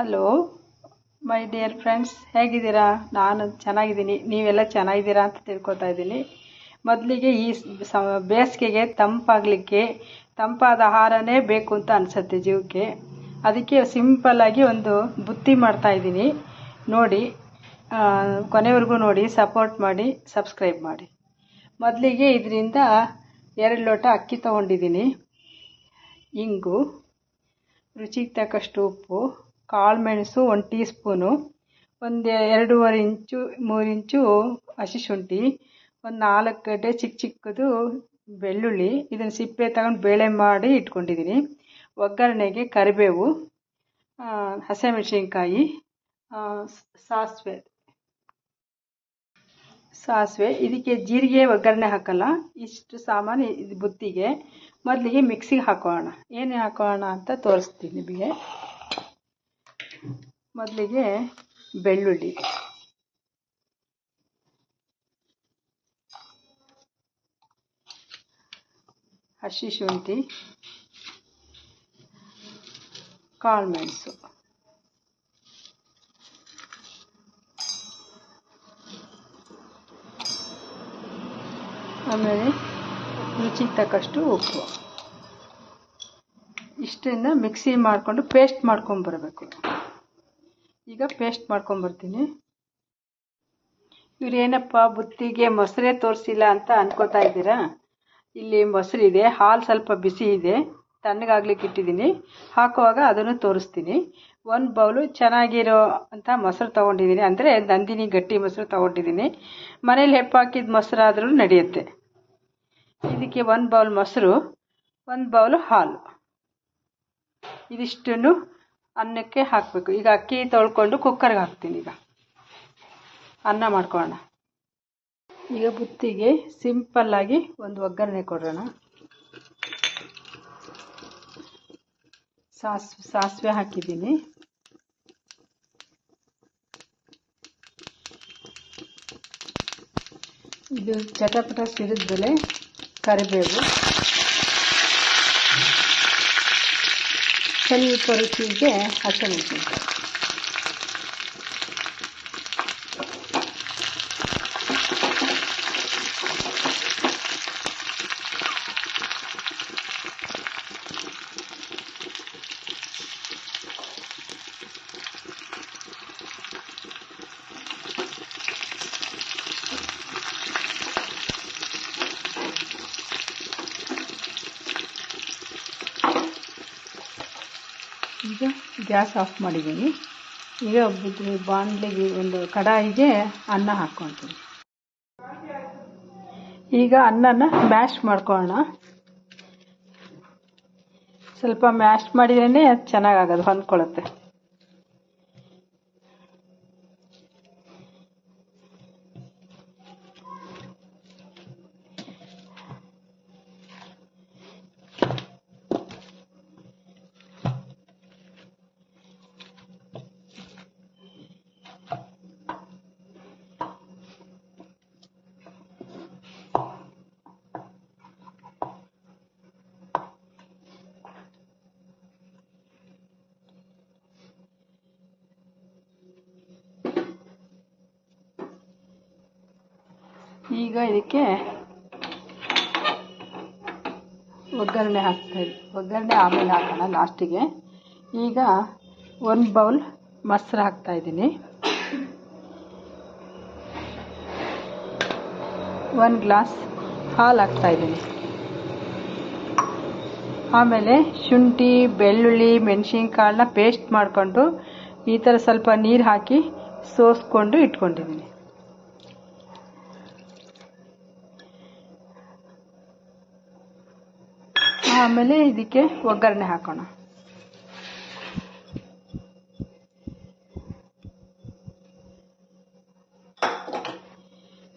Hello my dear friends ಹೇಗಿದ್ದೀರಾ? ನಾನು ಚೆನ್ನಾಗಿದ್ದೀನಿ. ನೀವೆಲ್ಲ ಚೆನ್ನಾಗಿದ್ದೀರಾ ಅಂತ ತಿಳ್ಕೊತಾ ಇದ್ದೀನಿ. ಮೊದಲಿಗೆ ಈ ಸ, ಬೇಸಿಗೆಗೆ ತಂಪಾಗಲಿಕ್ಕೆ, ತಂಪಾದ ಆಹಾರನೇ ಬೇಕು ಅಂತ ಅನಿಸುತ್ತೆ ಜೀವಕ್ಕೆ. ಅದಕ್ಕೆ ಸಿಂಪಲ್ಲಾಗಿ ಒಂದು ಬುತ್ತಿ ಮಾಡ್ತಾಯಿದ್ದೀನಿ ನೋಡಿ ಕೊನೆವರೆಗೂ ನೋಡಿ ಸಪೋರ್ಟ್ ಮಾಡಿ ಸಬ್ಸ್ಕ್ರೈಬ್ ಮಾಡಿ. ಮೊದಲಿಗೆ ಇದರಿಂದ ಎರಡು ಲೋಟ ಅಕ್ಕಿ ತೊಗೊಂಡಿದ್ದೀನಿ. ಇಂಗು, ರುಚಿಗೆ ತಕ್ಕಷ್ಟು ಉಪ್ಪು. ಕಾಳು ಮೆಣಸು ಒಂದು ಟೀ ಸ್ಪೂನು ಒಂದು ಎರಡೂವರೆ ಇಂಚು, ಮೂರು ಇಂಚು ಹಸಿ ಶುಂಠಿ, ಒಂದು ನಾಲ್ಕು ಗಡ್ಡೆ ಚಿಕ್ಕ ಚಿಕ್ಕದು ಬೆಳ್ಳುಳ್ಳಿ, ಇದನ್ನು ಸಿಪ್ಪೆ ತಗೊಂಡು ಬೇಳೆ ಮಾಡಿ ಇಟ್ಕೊಂಡಿದ್ದೀನಿ ಒಗ್ಗರಣೆಗೆ ಕರಿಬೇವು ಹಸಿಮೆಣ್ಸಿನ್ಕಾಯಿ ಸಾಸಿವೆ. ಸಾಸಿವೆ, ಇದಕ್ಕೆ ಜೀರಿಗೆ ಒಗ್ಗರಣೆ ಹಾಕಲ್ಲ, ಇಷ್ಟು ಸಾಮಾನು ಇದು ಬುತ್ತಿಗೆ. ಮೊದಲಿಗೆ ಮಿಕ್ಸಿಗೆ ಹಾಕೋಣ. ಏನು ಹಾಕೋಣ ಅಂತ ತೋರಿಸ್ತೀನಿ ನಿಮಗೆ. ಮೊದಲಿಗೆ ಬೆಳ್ಳುಳ್ಳಿ. ಹಸಿ ಶುಂಠಿ. ಕಾಳು ಮೆಣಸು. ಆಮೇಲೆ ರುಚಿಗೆ ತಕ್ಕಷ್ಟು ಉಪ್ಪು. ಇಷ್ಟನ್ನು ಮಿಕ್ಸಿ ಮಾಡಿಕೊಂಡು ಪೇಸ್ಟ್ ಮಾಡ್ಕೊಂಬರ್ಬೇಕು ಈಗ ಪೇಸ್ಟ್ ಮಾಡ್ಕೊಂಬರ್ತೀನಿ ಇವರೇನಪ್ಪ ಬುತ್ತಿಗೆ ಮೊಸರೇ ತೋರಿಸಿಲ್ಲ ಅಂತ ಅಂದ್ಕೋತಾ ಇದ್ದೀರಾ? ಇಲ್ಲಿ ಮೊಸರಿದೆ ಹಾಲು ಸ್ವಲ್ಪ ಬಿಸಿ ಇದೆ, ತಣ್ಣಗಾಗ್ಲಿಕ್ಕೆ ಇಟ್ಟಿದ್ದೀನಿ. ಹಾಕುವಾಗ ಅದನ್ನು ತೋರಿಸ್ತೀನಿ. ಒಂದು ಬೌಲು ಚೆನ್ನಾಗಿರೋ ಅಂತ ಮೊಸರು ತೊಗೊಂಡಿದ್ದೀನಿ. ಅಂದರೆ ನಂದಿನಿ ಗಟ್ಟಿ ಮೊಸರು ತೊಗೊಂಡಿದ್ದೀನಿ. ಮನೇಲಿ ಹೆಪ್ಪಾಕಿದ ಮೊಸರಾದರೂ ನಡೆಯುತ್ತೆ. ಇದಕ್ಕೆ ಒಂದು ಬೌಲ್ ಮೊಸರು, ಒಂದು ಬೌಲು ಹಾಲು. ಇದಿಷ್ಟನ್ನು ಅನ್ನಕ್ಕೆ ಹಾಕಬೇಕು. ಈಗ ಅಕ್ಕಿ ತೊಳ್ಕೊಂಡು ಕುಕ್ಕರ್ಗೆ ಹಾಕ್ತೀನಿ ಈಗ. ಅನ್ನ ಮಾಡ್ಕೊಳ್ಳೋಣ. ಈಗ ಬುತ್ತಿಗೆ ಸಿಂಪಲ್ಲಾಗಿ ಒಂದು ಒಗ್ಗರಣೆ ಕೊಡೋಣ. ಸಾಸ್, ಸಾಸಿವೆ ಹಾಕಿದ್ದೀನಿ. ಇದು ಚಟಪಟ ಸಿಡಿದ್ಮೇಲೆ ಕರಿಬೇವು. ಸ್ವಲ್ಪ ರುಚಿಗೆ ಹಸಿಮೆಣಸಿನ್ಕಾಯಿ ಈಗ ಗ್ಯಾಸ್ ಆಫ್ ಮಾಡಿದ್ದೀನಿ. ಈಗ ಬಾಣಲೆಗೆ ಒಂದು ಕಡಾಯಿಗೆ ಅನ್ನ ಹಾಕ್ಕೊಳ್ತೀನಿ ಈಗ ಅನ್ನನ ಮ್ಯಾಶ್ ಮಾಡ್ಕೊಳ್ಳೋಣ. ಸ್ವಲ್ಪ ಮ್ಯಾಶ್ ಮಾಡಿದ್ರೇ ಚೆನ್ನಾಗಾಗೋದು, ಹೊಂದ್ಕೊಳ್ಳುತ್ತೆ. ಈಗ ಇದಕ್ಕೆ ಒಗ್ಗರಣೆ ಹಾಕ್ತಾ ಒಗ್ಗರಣೆ ಆಮೇಲೆ ಹಾಕೋಣ ಲಾಸ್ಟಿಗೆ. ಈಗ ಒಂದು ಬೌಲ್ ಮೊಸರು ಹಾಕ್ತಾ ಇದ್ದೀನಿ. ಒಂದು ಗ್ಲಾಸ್ ಹಾಲು ಹಾಕ್ತಾ ಇದ್ದೀನಿ. ಆಮೇಲೆ ಶುಂಠಿ, ಬೆಳ್ಳುಳ್ಳಿ, ಮೆಣಸಿನ್ಕಾಳನ್ನ ಪೇಸ್ಟ್ ಮಾಡಿಕೊಂಡು ಈ ಥರ ಸ್ವಲ್ಪ ನೀರು ಹಾಕಿ ಸೋಸ್ಕೊಂಡು ಇಟ್ಕೊಂಡಿದ್ದೀನಿ. ಆಮೇಲೆ ಇದಕ್ಕೆ ಒಗ್ಗರಣೆ ಹಾಕೋಣ.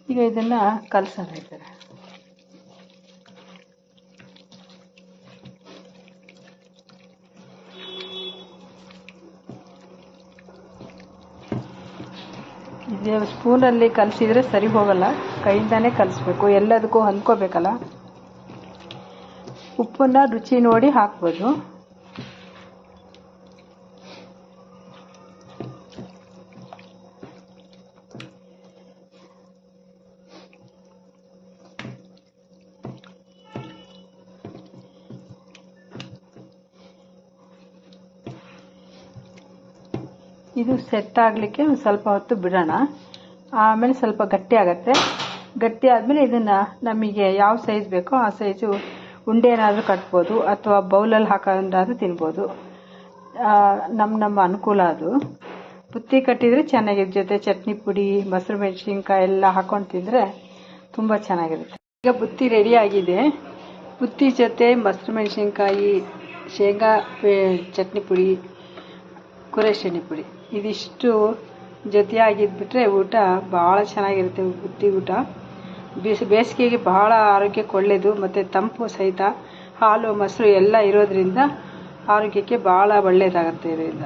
ಈಗ ಇದನ್ನ ಕಲಸೋಣ ಈ ಥರ ಸ್ಪೂನಲ್ಲಿ ಕಲಸಿದ್ರೆ ಸರಿ ಹೋಗಲ್ಲ. ಕೈಯಿಂದಾನೇ ಕಲಿಸ್ಬೇಕು. ಎಲ್ಲದಕ್ಕೂ ಹೊಂದ್ಕೋಬೇಕಲ್ಲ. ಉಪ್ಪನ್ನ ರುಚಿ ನೋಡಿ ಹಾಕ್ಬೋದು. ಇದು ಸೆಟ್ ಆಗಲಿಕ್ಕೆ ಒಂದು ಸ್ವಲ್ಪ ಹೊತ್ತು ಬಿಡೋಣ. ಆಮೇಲೆ ಸ್ವಲ್ಪ ಗಟ್ಟಿ ಆಗತ್ತೆ. ಗಟ್ಟಿ ಆದಮೇಲೆ ಇದನ್ನು ನಮಗೆ ಯಾವ ಸೈಜ್ ಬೇಕೋ ಆ ಸೈಜು ಉಂಡೆ ಏನಾದರೂ ಕಟ್ಬೋದು ಅಥವಾ ಬೌಲಲ್ಲಿ ಹಾಕೊಂಡಾದ್ರೂ ತಿನ್ಬೋದು. ನಮ್ಮ ನಮ್ಮ ಅನುಕೂಲ ಅದು. ಬುತ್ತಿ ಕಟ್ಟಿದರೆ ಚೆನ್ನಾಗಿದೆ ಜೊತೆ ಚಟ್ನಿ ಪುಡಿ, ಮೊಸರು ಮೆಣಸಿನ್ಕಾಯಿ ಎಲ್ಲ ಹಾಕೊಂಡು ತಿಂದರೆ ತುಂಬ ಚೆನ್ನಾಗಿರುತ್ತೆ. ಈಗ ಬುತ್ತಿ ರೆಡಿ ಆಗಿದೆ. ಬುತ್ತಿ ಜೊತೆ ಮೊಸರು ಮೆಣಸಿನ್ಕಾಯಿ, ಶೇಂಗಾ ಚಟ್ನಿ ಪುಡಿ, ಕುರೆಶೆಣ್ಣೆ ಪುಡಿ. ಇದಿಷ್ಟು ಜೊತೆಯಾಗಿದ್ಬಿಟ್ರೆ ಊಟ ಭಾಳ ಚೆನ್ನಾಗಿರುತ್ತೆ ಬುತ್ತಿ ಊಟ. ಬಿಸಿ, ಬೇಸಿಗೆಗೆ ಬಹಳ ಆರೋಗ್ಯಕ್ಕೆ ಒಳ್ಳೆಯದು ಮತ್ತು ತಂಪು ಸಹಿತ ಹಾಲು, ಮೊಸರು ಎಲ್ಲ ಇರೋದ್ರಿಂದ ಆರೋಗ್ಯಕ್ಕೆ ಭಾಳ ಒಳ್ಳೆಯದಾಗತ್ತೆ ಇದರಿಂದ.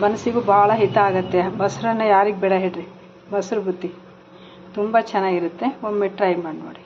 ಮನಸ್ಸಿಗೂ ಭಾಳ ಹಿತ ಆಗುತ್ತೆ. ಮೊಸರನ್ನ ಯಾರಿಗೆ ಬೇಡ ಹೇಳ್ರಿ? ಮೊಸರು ಬುತ್ತಿ. ತುಂಬ ಚೆನ್ನಾಗಿರುತ್ತೆ. ಒಮ್ಮೆ ಟ್ರೈ ಮಾಡಿ ನೋಡಿ.